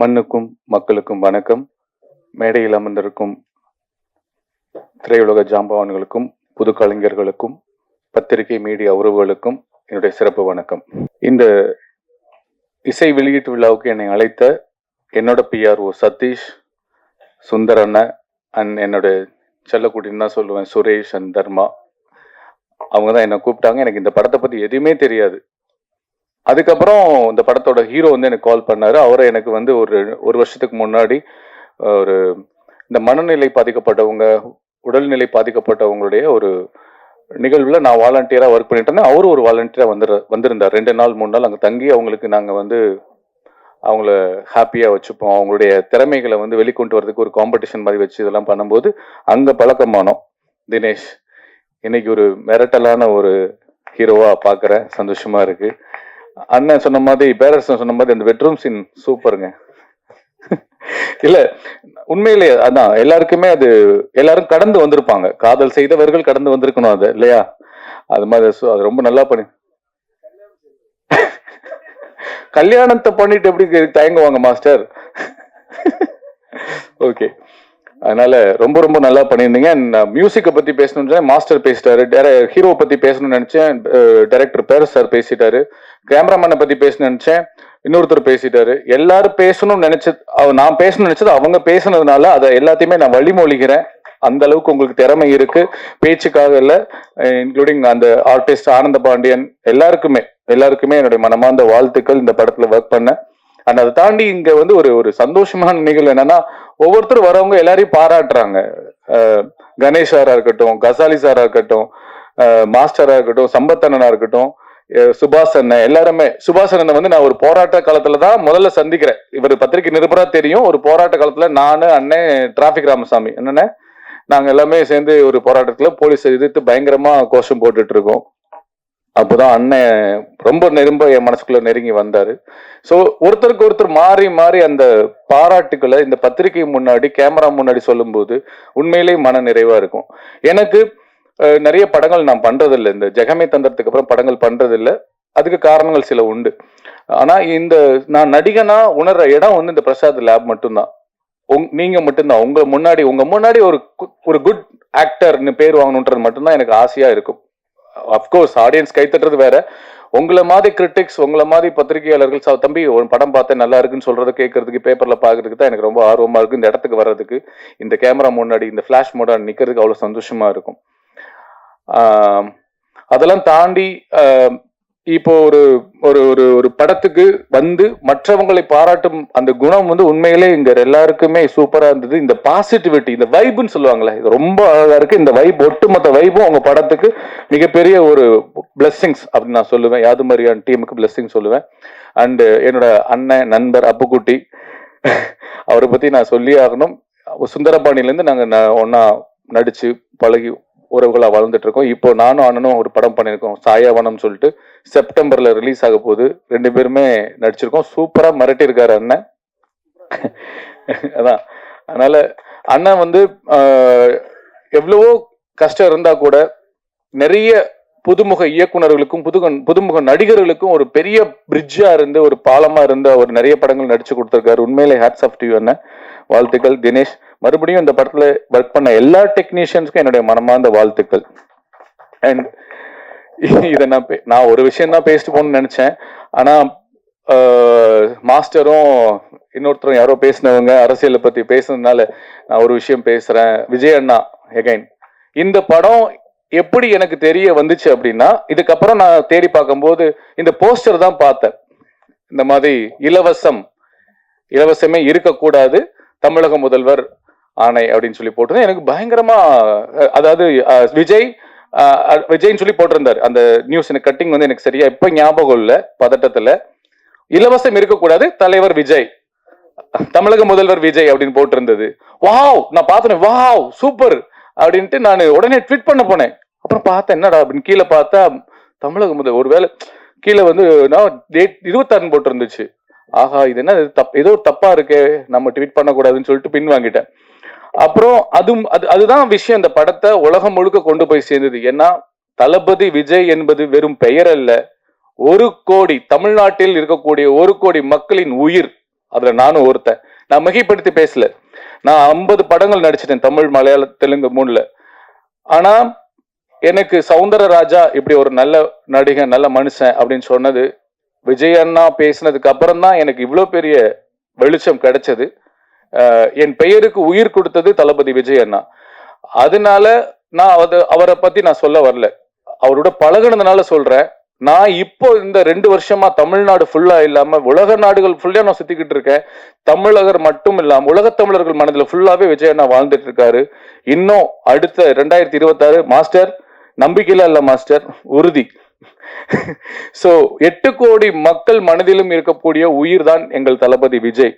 மண்ணுக்கும் மக்களுக்கும் வணக்கம். மேடையில் அமர்ந்திருக்கும் திரையுலக ஜாம்பவான்களுக்கும் புது கலைஞர்களுக்கும் பத்திரிகை மீடியா உறவுகளுக்கும் என்னுடைய சிறப்பு வணக்கம். இந்த இசை வெளியீட்டு விழாவுக்கு என்னை அழைத்த என்னோட பிஆர்ஓ சதீஷ் சுந்தர் அண்ட் என்னோட செல்லக்குட்டின்னு தான் சொல்லுவேன் சுரேஷ் அண்ட் தர்மா. அவங்க தான் என்னை கூப்பிட்டாங்க. எனக்கு இந்த படத்தை பற்றி எதுவுமே தெரியாது. அதுக்கப்புறம் இந்த படத்தோட ஹீரோ வந்து எனக்கு கால் பண்ணாரு. அவரை எனக்கு வந்து ஒரு ஒரு வருஷத்துக்கு முன்னாடி ஒரு இந்த மனநிலை பாதிக்கப்பட்டவங்க உடல்நிலை பாதிக்கப்பட்டவங்களுடைய ஒரு நிகழ்வில் நான் வாலண்டியராக ஒர்க் பண்ணிட்டு இருந்தேன். அவரும் ஒரு வாலண்டியராக வந்து வந்திருந்தார். ரெண்டு நாள் மூணு நாள் அங்கே தங்கி அவங்களுக்கு நாங்கள் வந்து அவங்கள ஹாப்பியாக வச்சுப்போம். அவங்களுடைய திறமைகளை வந்து வெளிக்கொண்டு வரதுக்கு ஒரு காம்படிஷன் மாதிரி வச்சு இதெல்லாம் பண்ணும்போது அங்கே பழக்கமானோம். தினேஷ் இன்னைக்கு ஒரு மிரட்டலான ஒரு ஹீரோவாக பார்க்குறேன் சந்தோஷமாக இருக்குது அண்ணன் சொன்ன மாதிரி பேரரசன் சொன்ன மாதிரி அந்த பெட்ரூம் சீன் சூப்பருங்க இல்ல உண்மையிலே அதான் எல்லாருக்குமே அது எல்லாரும் கடந்து வந்திருப்பாங்க. காதல் செய்தவர்கள் கடந்து வந்திருக்கணும் அது இல்லையா? அது மாதிரி அது சு- அது ரொம்ப நல்லா பண்ணி கல்யாணத்தை பண்ணிட்டு எப்படி தயங்குவாங்க மாஸ்டர்? ஓகே. அதனால ரொம்ப ரொம்ப நல்லா பண்ணியிருந்தீங்க. மியூசிக்கை uh, பத்தி பேசணும்னு மாஸ்டர் பேசிட்டாரு. ஹீரோவை பத்தி பேசணும்னு நினைச்சேன். டைரக்டர் uh, பேர் சார் பேசிட்டாரு. கேமராமேனை பத்தி பேசணும்னு நினைச்சேன். இன்னொருத்தர் பேசிட்டாரு. எல்லாரும் பேசணும்னு நினைச்சது நான் பேசணும்னு நினைச்சது அவங்க பேசுனதுனால அதை எல்லாத்தையுமே நான் வழிமொழிகிறேன். அந்த அளவுக்கு உங்களுக்கு திறமை இருக்கு. பேச்சுக்காக இல்ல இன்க்ளூடிங் அந்த ஆர்டிஸ்ட் ஆனந்த பாண்டியன். எல்லாருக்குமே எல்லாருக்குமே என்னுடைய மனமார்ந்த வாழ்த்துக்கள். இந்த படத்துல ஒர்க் பண்ண. அண்ட் அதை தாண்டி இங்க வந்து ஒரு ஒரு சந்தோஷமான நிகழ்வு என்னன்னா ஒவ்வொருத்தரும் வரவங்க எல்லாரையும் பாராட்டுறாங்க. கணேஷ் சாரா இருக்கட்டும் கசாலி சாரா இருக்கட்டும் மாஸ்டரா இருக்கட்டும் சம்பத் அண்ணனா இருக்கட்டும் சுபாஷ் அண்ணன் எல்லாருமே சுபாஷ் அண்ணன் வந்து நான் ஒரு போராட்ட காலத்துல தான் முதல்ல சந்திக்கிறேன். இவர் பத்திரிகை நிருபரா தெரியும். ஒரு போராட்ட காலத்துல நானு அண்ணன் டிராபிக் ராமசாமி என்னென்ன? நாங்க எல்லாமே சேர்ந்து ஒரு போராட்டத்துல போலீஸ் எதிர்த்து பயங்கரமா கோஷம் போட்டுட்டு இருக்கோம். அப்போதான் அண்ணன் ரொம்ப நெரும்ப என் மனசுக்குள்ள நெருங்கி வந்தாரு. ஸோ ஒருத்தருக்கு ஒருத்தர் மாறி மாறி அந்த பாராட்டுக்களை இந்த பத்திரிகை முன்னாடி கேமரா முன்னாடி சொல்லும்போது உண்மையிலேயே மன நிறைவா இருக்கும். எனக்கு நிறைய படங்கள் நான் பண்றதில்லை. இந்த ஜெகமே தந்திரத்துக்கு அப்புறம் படங்கள் பண்றதில்ல. அதுக்கு காரணங்கள் சில உண்டு. ஆனா இந்த நான் நடிகனா உணர்ற இடம் வந்து இந்த பிரசாத் லேப் மட்டும்தான். உங் நீங்க மட்டும்தான். உங்க முன்னாடி உங்க முன்னாடி ஒரு கு- ஒரு குட் ஆக்டர்னு பேர் வாங்கணுன்றது மட்டும்தான் எனக்கு ஆசையா இருக்கும். அஃப்கோர்ஸ் ஆடியன்ஸ் கைத்தட்டுறது வேற. உங்களை மாதிரி கிரிட்டிக்ஸ் உங்களை மாதிரி பத்திரிகையாளர்கள் "சா, தம்பி ஒரு படம் பார்த்தேன் நல்லா இருக்குன்னு சொல்கிறத கேட்கறதுக்கு பேப்பர்ல பாக்குறதுக்கு தான் எனக்கு ரொம்ப ஆர்வமா இருக்கு. இந்த இடத்துக்கு வர்றதுக்கு இந்த கேமரா முன்னாடி இந்த ஃப்ளாஷ் மோட நிக்கிறதுக்கு அவ்வளவு சந்தோஷமா இருக்கும். அதெல்லாம் தாண்டி இப்போ ஒரு ஒரு ஒரு ஒரு படத்துக்கு வந்து மற்றவங்களை பாராட்டும் அந்த குணம் வந்து உண்மையிலே இங்க எல்லாருக்குமே சூப்பரா இருந்தது. இந்த பாசிட்டிவிட்டி இந்த வைப்னு சொல்லுவாங்களே இது ரொம்ப அழகா இருக்கு. இந்த வைப் ஒட்டுமொத்த வைப்பும் உங்க படத்துக்கு மிகப்பெரிய ஒரு பிளெஸ்ஸிங்ஸ் அப்படின்னு நான் சொல்லுவேன். யாது மாதிரியான டீமுக்கு பிளெஸ்ஸிங் சொல்லுவேன். அண்ட் என்னோட அண்ணன் நண்பர் அப்புக்குட்டி அவரை பத்தி நான் சொல்லி ஆகணும். சுந்தரபாணில இருந்து நாங்க ந- நடிச்சு பழகி உறவுகளாக வாழ்ந்துட்டு இருக்கோம் இப்போ நானும் அண்ணனும் ஒரு படம் பண்ணியிருக்கோம். சாயாவனம் சொல்லிட்டு செப்டம்பர்ல ரிலீஸ் ஆக போகுது. ரெண்டு பேருமே நடிச்சிருக்கோம். சூப்பரா மிரட்டியிருக்காரு அண்ணன். அதான். அதனால அண்ணன் வந்து எவ்வளவோ கஷ்டம் இருந்தா கூட நிறைய புதுமுக இயக்குனர்களுக்கும் புதுக புதுமுக நடிகர்களுக்கும் ஒரு பெரிய பிரிட்ஜா இருந்து ஒரு பாலமா இருந்து அவர் நிறைய படங்கள் நடிச்சு கொடுத்திருக்காரு. உண்மையிலே ஹேட்ஸ் ஆஃப் டியூ என்ன வாழ்த்துக்கள் தினேஷ். மறுபடியும் இந்த படத்துல ஒர்க் பண்ண எல்லா டெக்னீஷியன்ஸ்க்கும் என்னுடைய மனமார்ந்த வாழ்த்துக்கள். அண்ட் இதை நான் பே- நான் ஒரு விஷயம் தான் பேசிட்டு போகணும்னு நினைச்சேன். ஆனா மாஸ்டரும் இன்னொருத்தரும் யாரோ பேசினவங்க அரசியலை பத்தி பேசுனதுனால நான் ஒரு விஷயம் பேசுறேன். விஜய் அண்ணா எகைன் இந்த படம் எப்படி எனக்கு தெரிய வந்துச்சு அப்படின்னா இதுக்கப்புறம் நான் தேடி பார்க்கும்போது இந்த போஸ்டர் தான் பார்த்தேன். இந்த மாதிரி இலவசம் இலவசமே இருக்கக்கூடாது தமிழக முதல்வர் ஆணை அப்படின்னு சொல்லி போட்டிருந்தேன். எனக்கு பயங்கரமா அதாவது விஜய் விஜய்னு விஜய்ன்னு சொல்லி போட்டிருந்தாரு. அந்த நியூஸ் எனக்கு கட்டிங் வந்து எனக்கு சரியா இப்ப ஞாபகம் இல்லை பதட்டத்துல. இலவசம் இருக்கக்கூடாது தலைவர் விஜய். தமிழக முதல்வர் விஜய் அப்படின்னு போட்டிருந்தது. வாவ்! நான் பார்த்தேன் வாவ்! சூப்பர்! அப்படின்ட்டு நான் உடனே ட்விட் பண்ண போனேன். அப்புறம் பார்த்தேன் என்னடா அப்படின்னு கீழே பார்த்தா தமிழக முதல் ஒருவேளை கீழே வந்து நான் டேட் போட்டு இருந்துச்சு ஆஹா இது என்ன தப் ஏதோ ஒரு தப்பா இருக்கே நம்ம ட்வீட் பண்ணக்கூடாதுன்னு சொல்லிட்டு பின் வாங்கிட்டேன். அப்புறம் அதுவும் அது அதுதான் விஷயம் இந்த படத்தை உலகம் முழுக்க கொண்டு போய் சேர்ந்தது. ஏன்னா தளபதி விஜய் என்பது வெறும் பெயர் அல்ல ஒரு கோடி தமிழ்நாட்டில் இருக்கக்கூடிய ஒரு கோடி மக்களின் உயிர். அதுல நானும் ஒருத்தன். நான் மிகைப்படுத்தி பேசல. நான் ஐம்பது படங்கள் நடிச்சிட்டேன் தமிழ் மலையாள தெலுங்கு மூணுல. ஆனா எனக்கு சவுந்தரராஜா இப்படி ஒரு நல்ல நடிகன் நல்ல மனுஷன் அப்படின்னு சொன்னது விஜய் அண்ணா பேசினதுக்கு அப்புறம் தான் எனக்கு இவ்வளோ பெரிய வெளிச்சம் கிடைச்சது. என் பெயருக்கு உயிர் கொடுத்தது தளபதி விஜய் அண்ணா. அதனால நான் அது அவரை பத்தி நான் சொல்ல வரல. அவரோட பழகுனதுனால சொல்றேன். நான் இப்போ இந்த ரெண்டு வருஷமா தமிழ்நாடு ஃபுல்லா இல்லாம உலக நாடுகள் ஃபுல்லா நான் சுத்திக்கிட்டு இருக்கேன். தமிழகர் மட்டும் இல்லாம உலக தமிழர்கள் மனதில் ஃபுல்லாவே விஜய் அண்ணா வாழ்ந்துட்டு இருக்காரு. இன்னும் அடுத்த ரெண்டாயிரத்தி இருபத்தாறு மாஸ்டர் நம்பிக்கையில அல்ல மாஸ்டர் உறுதி. சோ எட்டு கோடி மக்கள் மனதிலும் இருக்கக்கூடிய உயிர் தான் எங்கள் தளபதி விஜய்.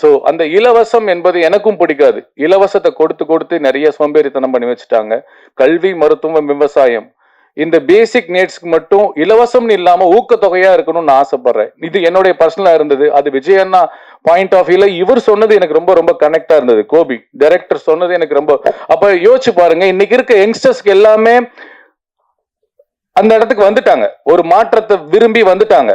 சோ அந்த இலவசம் என்பது எனக்கும் பிடிக்காது. இலவசத்தை கொடுத்து கொடுத்து நிறைய சோம்பேறித்தனம் பண்ணி வச்சுட்டாங்க. கல்வி மருத்துவம் விவசாயம். இந்த பேசிக் நீட்ஸ்க்கு மட்டும் இலவசம்னு இல்லாம ஊக்கத்தொகையா இருக்கணும்னு நான் ஆசைப்படுறேன். இது என்னுடைய பர்சனலா இருந்தது. அது விஜய் அண்ணா பாயிண்ட் ஆஃப் வியூல இவர் சொன்னது எனக்கு ரொம்ப ரொம்ப கனெக்டா இருந்தது. கோபி டைரக்டர் சொன்னது எனக்கு ரொம்ப. அப்ப யோசிச்சு பாருங்க இன்னைக்கு இருக்க யங்ஸ்டர்ஸ்க்கு எல்லாமே அந்த இடத்துக்கு வந்துட்டாங்க. ஒரு மாற்றத்தை விரும்பி வந்துட்டாங்க.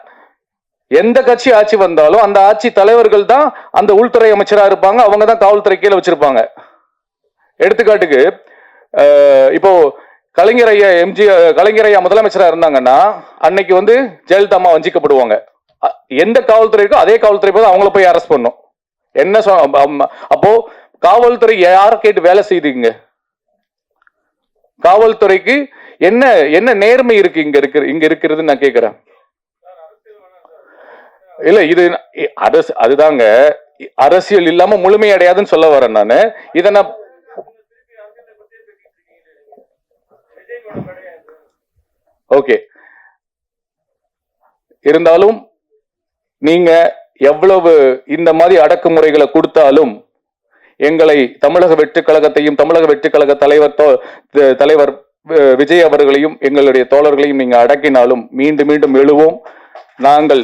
எந்த கட்சி ஆட்சி வந்தாலும் அந்த ஆட்சி தலைவர்கள் தான் அந்த உள்துறை அமைச்சராக இருப்பாங்க அவங்க தான் காவல்துறை கீழே வச்சிருப்பாங்க. எடுத்துக்காட்டுக்கு இப்போ கலைஞர் ஐயா எம்ஜி கலைஞர் ஐயா இருந்தாங்கன்னா அன்னைக்கு வந்து ஜெயலலிதா அம்மா வஞ்சிக்கப்படுவாங்க. அ- எந்த காவல்துறை இருக்கோ அதே காவல்துறை போய் அவங்கள போய் அரெஸ்ட் பண்ணும். என்ன சொ அப்போ காவல்துறை யாரை கேட்டு வேலை செய்துங்க? காவல்துறைக்கு என்ன என்ன நேர்மை இருக்கு இங்க இருக்கு இங்க இருக்கிறதுன்னு நான் கேட்கிறேன் இல்ல இது அரசு அதுதாங்க. அரசியல் இல்லாம முழுமை அடையாதுன்னு சொல்ல வரேன் நானு. இதை நான் ஓகே. இருந்தாலும் நீங்க எவ்வளவு இந்த மாதிரி அடக்குமுறைகளை கொடுத்தாலும் எங்களை தமிழக வெற்றி கழகத்தையும் தமிழக வெற்றி கழக தலைவர் தலைவர் விஜய் அவர்களையும் எங்களுடைய தோழர்களையும் நீங்க அடக்கினாலும் மீண்டும் மீண்டும் எழுவோம். நாங்கள்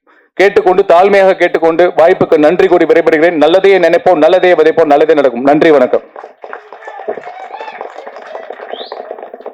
கேட்டுக்கொண்டு தாழ்மையாக கேட்டுக்கொண்டு வாய்ப்புக்கு நன்றி கூறி விடைபெறுகிறேன். நல்லதையே நினைப்போம் நல்லதையே விதைப்போம் நல்லதே நடக்கும். நன்றி வணக்கம்.